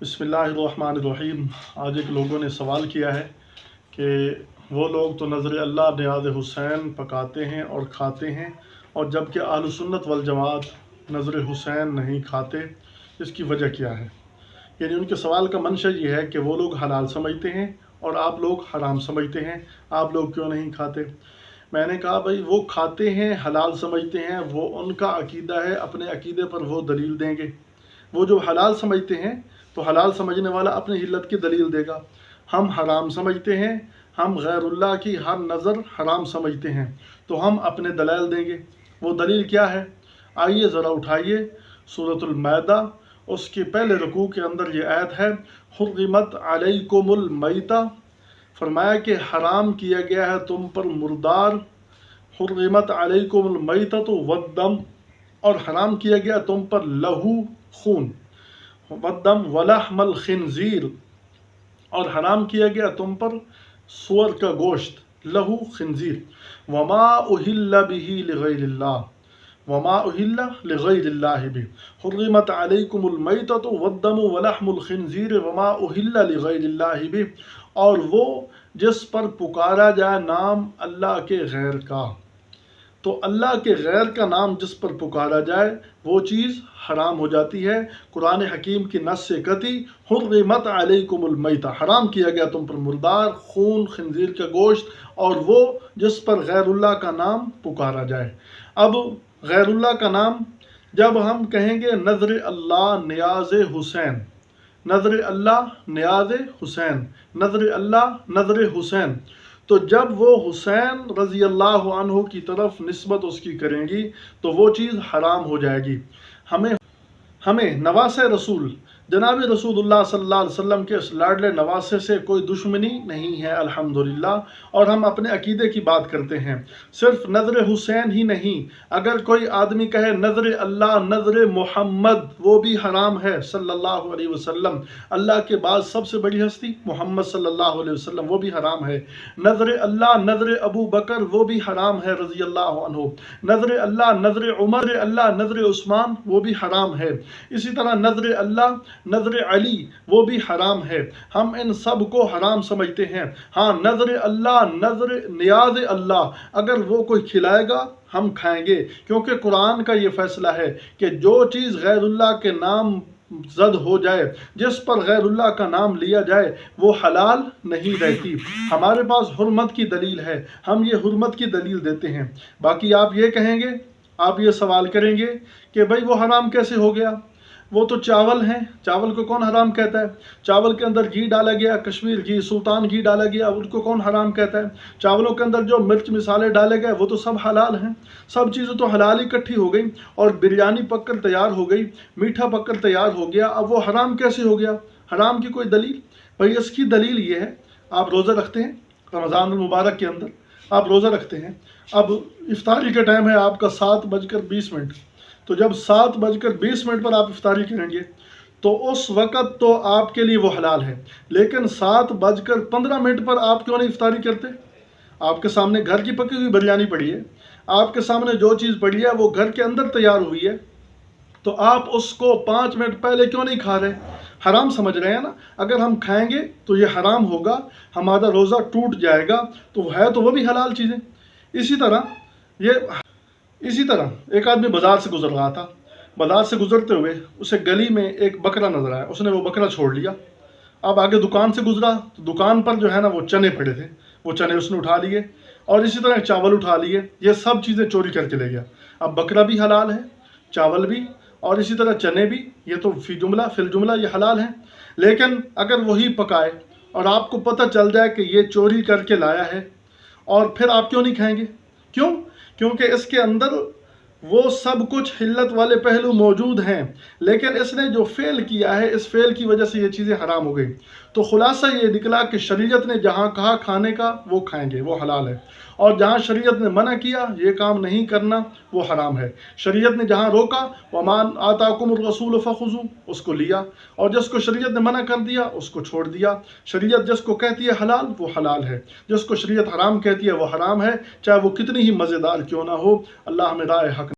بسم اللہ الرحمن الرحیم۔ آج ایک لوگوں نے سوال کیا ہے کہ وہ لوگ تو نظر اللہ نیاز حسین پکاتے ہیں اور کھاتے ہیں، اور جبکہ اہل سنت والجماعت نظر حسین نہیں کھاتے، اس کی وجہ کیا ہے؟ یعنی ان کے سوال کا منشا یہ ہے کہ وہ لوگ حلال سمجھتے ہیں اور آپ لوگ حرام سمجھتے ہیں، آپ لوگ کیوں نہیں کھاتے؟ میں نے کہا بھائی، وہ کھاتے ہیں، حلال سمجھتے ہیں، وہ ان کا عقیدہ ہے، اپنے عقیدے پر وہ دلیل دیں گے۔ وہ جو حلال سمجھتے ہیں، تو حلال سمجھنے والا اپنی حلت کی دلیل دے گا۔ ہم حرام سمجھتے ہیں، ہم غیر اللہ کی ہر نظر حرام سمجھتے ہیں۔ تو ہم اپنے دلائل دیں گے۔ وہ دلیل کیا ہے؟ آئیے ذرا اٹھائیے صورت المائدہ۔ اس کے پہلے رکوع کے اندر یہ آیت ہے، حرمت علیکم المیتہ فرمایا کہ حرام کیا گیا ہے تم پر مردار۔ حرمت علیکم المیتہ تو ودم اور حرام کیا گیا تم پر لہو۔ خون ودم ولحم الخنزیر۔ اور حرام کیا گیا تم پر سور کا گوشت، لہو خنزیر۔ وما اہل به لغیر اللہ، وما اہل لغیر اللہ بھی حرمت علیکم المیتۃ والدم ولحم الخنزیر، وما اہل لغیر اللہ بھی اور وہ جس پر پکارا جائے نام اللہ کے غیر کا۔ تو اللہ کے غیر کا نام جس پر پکارا جائے، وہ چیز حرام ہو جاتی ہے۔ قرآن حکیم کی نس سے قطعی حرمت علیکم المیتہ حرام کیا گیا تم پر مردار، خون، خنزیر کا گوشت، اور وہ جس پر غیر اللہ کا نام پکارا جائے۔ اب غیر اللہ کا نام، جب ہم کہیں گے نظر اللہ نیاز حسین۔ نظر اللہ نیاز حسین۔ نظر اللہ نظر حسین۔ تو جب وہ حسین رضی اللہ عنہ کی طرف نسبت اس کی کریں گی تو وہ چیز حرام ہو جائے گی۔ ہمیں ہمیں نواس رسول جناب رسول اللہ صلی اللہ علیہ وسلم کے اس لاڈلے نواسے سے کوئی دشمنی نہیں ہے، الحمدللہ۔ اور ہم اپنے عقیدے کی بات کرتے ہیں۔ صرف نظر حسین ہی نہیں، اگر کوئی آدمی کہے نظر اللہ، نظر محمد، وہ بھی حرام ہے۔ صلی اللہ علیہ وسلم، اللہ کے بعد سب سے بڑی ہستی محمد صلی اللہ علیہ وسلم، وہ بھی حرام ہے۔ نظر اللہ، نظر ابو بکر، وہ بھی حرام ہے رضی اللہ عنہ۔ نظر اللہ، نظر عمر، اللہ، نظر عثمان، وہ بھی حرام ہے۔ اسی طرح نظر اللہ نظر علی، وہ بھی حرام ہے۔ ہم ان سب کو حرام سمجھتے ہیں۔ ہاں نظر اللہ، نظر نیاز اللہ۔ اگر وہ کوئی کھلائے گا، ہم کھائیں گے۔ کیونکہ قرآن کا یہ فیصلہ ہے کہ جو چیز غیر اللہ کے نام زد ہو جائے، جس پر غیر اللہ کا نام لیا جائے، وہ حلال نہیں رہتی۔ ہمارے پاس حرمت کی دلیل ہے۔ ہم یہ حرمت کی دلیل دیتے ہیں۔ باقی آپ یہ کہیں گے، آپ یہ سوال کریں گے کہ بھائی وہ حرام کیسے ہو گیا؟ وہ تو چاول ہیں۔ چاول کو کون حرام کہتا ہے؟ چاول کے اندر گھی ڈالا گیا، کشمیر گھی، سلطان گھی ڈالا گیا، ان کو کون حرام کہتا ہے؟ چاولوں کے اندر جو مرچ مسالے ڈالے گئے، وہ تو سب حلال ہیں۔ سب چیزیں تو حلال اکٹھی ہو گئی اور بریانی پک کر تیار ہو گئی، میٹھا پک کر تیار ہو گیا۔ اب وہ حرام کیسے ہو گیا؟ حرام کی کوئی دلیل؟ بھائی، اس کی دلیل یہ ہے، آپ روزہ رکھتے ہیں رمضان المبارک کے اندر، آپ روزہ رکھتے ہیں۔ اب افطاری کا ٹائم ہے، آپ کا سات بج کر بیس منٹ۔ تو جب سات بج کر بیس منٹ پر آپ افطاری کریں گے، تو اس وقت تو آپ کے لیے وہ حلال ہے۔ لیکن سات بج کر پندرہ منٹ پر آپ کیوں نہیں افطاری کرتے؟ آپ کے سامنے گھر کی پکی ہوئی بریانی پڑی ہے۔ آپ کے سامنے جو چیز پڑی ہے، وہ گھر کے اندر تیار ہوئی ہے۔ تو آپ اس کو پانچ منٹ پہلے کیوں نہیں کھا رہے؟ حرام سمجھ رہے ہیں نا؟ اگر ہم کھائیں گے تو یہ حرام ہوگا، ہمارا روزہ ٹوٹ جائے گا، تو ہے تو وہ بھی حلال چیزیں۔ اسی طرح یہ اسی طرح ایک آدمی بازار سے گزر رہا تھا۔ بازار سے گزرتے ہوئے اسے گلی میں ایک بکرا نظر آیا۔ اس نے وہ بکرا چھوڑ لیا۔ اب آگے دکان سے گزرا۔ تو دکان پر جو ہے نا وہ چنے پڑے تھے۔ وہ چنے اس نے اٹھا لیے اور اسی طرح چاول اٹھا لیے۔ یہ سب چیزیں چوری کر کے لے گیا۔ اب بکرا بھی حلال ہے، چاول بھی اور اسی طرح چنے بھی۔ یہ تو فی جملہ فی الجملہ یہ حلال ہیں۔ لیکن اگر وہی پکائے اور آپ کو پتہ چل جائے کہ یہ چوری کر کے لایا ہے اور پھر آپ کیوں نہیں کھائیں گے؟ کیوں؟ کیونکہ اس کے اندر وہ سب کچھ حلت والے پہلو موجود ہیں، لیکن اس نے جو فیل کیا ہے، اس فیل کی وجہ سے یہ چیزیں حرام ہو گئی تو خلاصہ یہ نکلا کہ شریعت نے جہاں کہا کھانے کا وہ کھائیں گے، وہ حلال ہے۔ اور جہاں شریعت نے منع کیا یہ کام نہیں کرنا وہ حرام ہے۔ شریعت نے جہاں روکا ومان آتا کم الرسول فخو اس کو لیا۔ اور جس کو شریعت نے منع کر دیا، اس کو چھوڑ دیا۔ شریعت جس کو کہتی ہے حلال، وہ حلال ہے۔ جس کو شریعت حرام کہتی ہے، وہ حرام ہے۔ چاہے وہ کتنی ہی مزیدار کیوں نہ ہو، اللہ ہمیں رائے حق